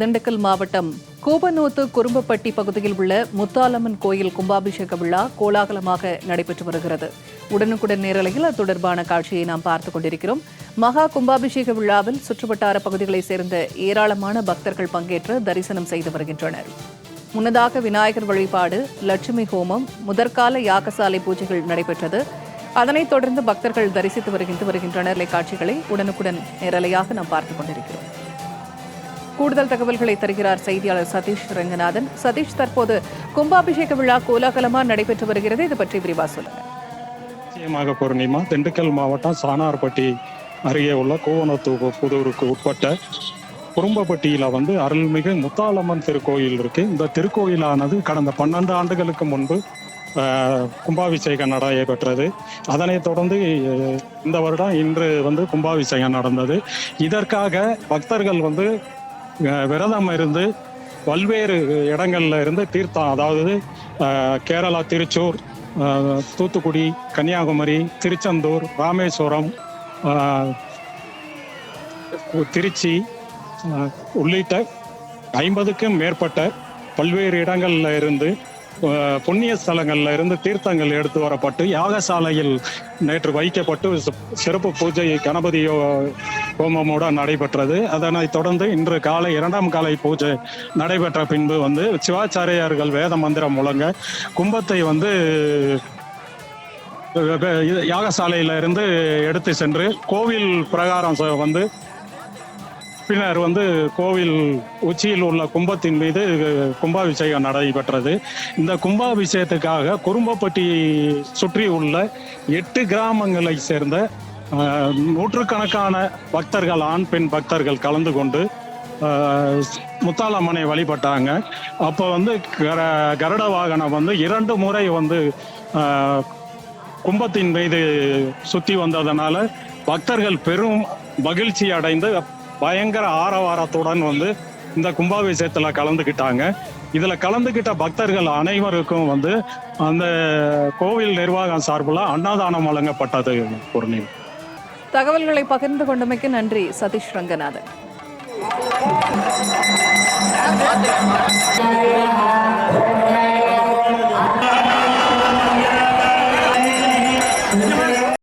திண்டுக்கல் மாவட்டம் கூபனூத்து குறும்பப்பட்டி பகுதியில் உள்ள முத்தாலம்மன் கோயில் கும்பாபிஷேக விழா கோலாகலமாக நடைபெற்று வருகிறது. உடனுக்குடன் நேரலையில் அது தொடர்பான காட்சியை நாம் பார்த்துக் கொண்டிருக்கிறோம். மகா கும்பாபிஷேக விழாவில் சுற்றுவட்டார பகுதிகளைச் சேர்ந்த ஏராளமான பக்தர்கள் பங்கேற்று தரிசனம் செய்து வருகின்றனர். முன்னதாக விநாயகர் வழிபாடு லட்சுமி ஹோமம் முதற்கால யாகசாலை பூஜைகள் நடைபெற்றது. அதனைத் தொடர்ந்து பக்தர்கள் தரிசித்து வருகின்ற வருகின்றனர். காட்சிகளை உடனுக்குடன் நேரலையாக நாம் பார்த்துக் கொண்டிருக்கிறோம். கூடுதல் தகவல்களை தருகிறார் செய்தியாளர் சதீஷ் ரங்கநாதன். சதீஷ் தற்போது கும்பாபிஷேக விழா கோலாகலமாக நடைபெற்று வருகிறது. இது பற்றி விரிவா சொல்லுங்க. நிச்சயமாக பூர்ணிமா திண்டுக்கல் மாவட்டம் சானார்பட்டி அருகே உள்ள கோவனத்து புதூருக்கு உட்பட்ட குறும்பப்பட்டியில வந்து அருள்மிகு முத்தாலம்மன் திருக்கோயில் இருக்கு. இந்த திருக்கோயிலானது கடந்த பன்னெண்டு ஆண்டுகளுக்கு முன்பு கும்பாபிஷேகம் நடைபெற்றது அதனைத் தொடர்ந்து இந்த வருடம் இன்று வந்து கும்பாபிஷேகம் நடந்தது. இதற்காக பக்தர்கள் வந்து விரதம் இருந்து பல்வேறு இடங்கள்ல இருந்து தீர்த்தம் அதாவது கேரளா திருச்சூர் தூத்துக்குடி கன்னியாகுமரி திருச்செந்தூர் ராமேஸ்வரம் திருச்சி உள்ளிட்ட ஐம்பதுக்கும் மேற்பட்ட பல்வேறு இடங்களில் இருந்து புண்ணிய ஸ்தலங்கள்ல இருந்து தீர்த்தங்கள் எடுத்து வரப்பட்டு யாகசாலையில் நேற்று வைக்கப்பட்டு சிறப்பு பூஜை கணபதி ஹோமமோட ஹோமமுடன் நடைபெற்றது. அதனைத் தொடர்ந்து இன்று காலை இரண்டாம் காலை பூஜை நடைபெற்ற பின்பு வந்து சிவாச்சாரியார்கள் வேத மந்திரம் முழங்க கும்பத்தை வந்து யாகசாலையில இருந்து எடுத்து சென்று கோவில் பிரகாரம் வந்து பின்னர் வந்து கோவில் உச்சியில் உள்ள கும்பத்தின் மீது கும்பாபிஷேகம் நடைபெற்றது. இந்த கும்பாபிஷேகத்துக்காக குறும்பப்பட்டி சுற்றி உள்ள எட்டு கிராமங்களை சேர்ந்த நூற்றுக்கணக்கான பக்தர்கள் ஆண் பெண் பக்தர்கள் கலந்து கொண்டு முத்தாலம்மனை வழிபட்டாங்க. அப்போ வந்து கர- கருட வாகனம் வந்து இரண்டு முறை வந்து கும்பத்தின் மீது சுற்றி வந்ததனால பக்தர்கள் பெரும் மகிழ்ச்சி அடைந்து பயங்கர ஆரவாரத்துடன் வந்து இந்த கும்பாபிஷேகத்துல கலந்துக்கிட்டாங்க இதுல கலந்துக்கிட்ட பக்தர்கள் அனைவருக்கும் வந்து அந்த கோவில் நிர்வாகம் சார்பில் அன்னதானம் வழங்கப்பட்டது பூர்ணிமா தகவல்களை பகிர்ந்து கொண்டமைக்கு நன்றி சதீஷ் ரங்கநாதன்.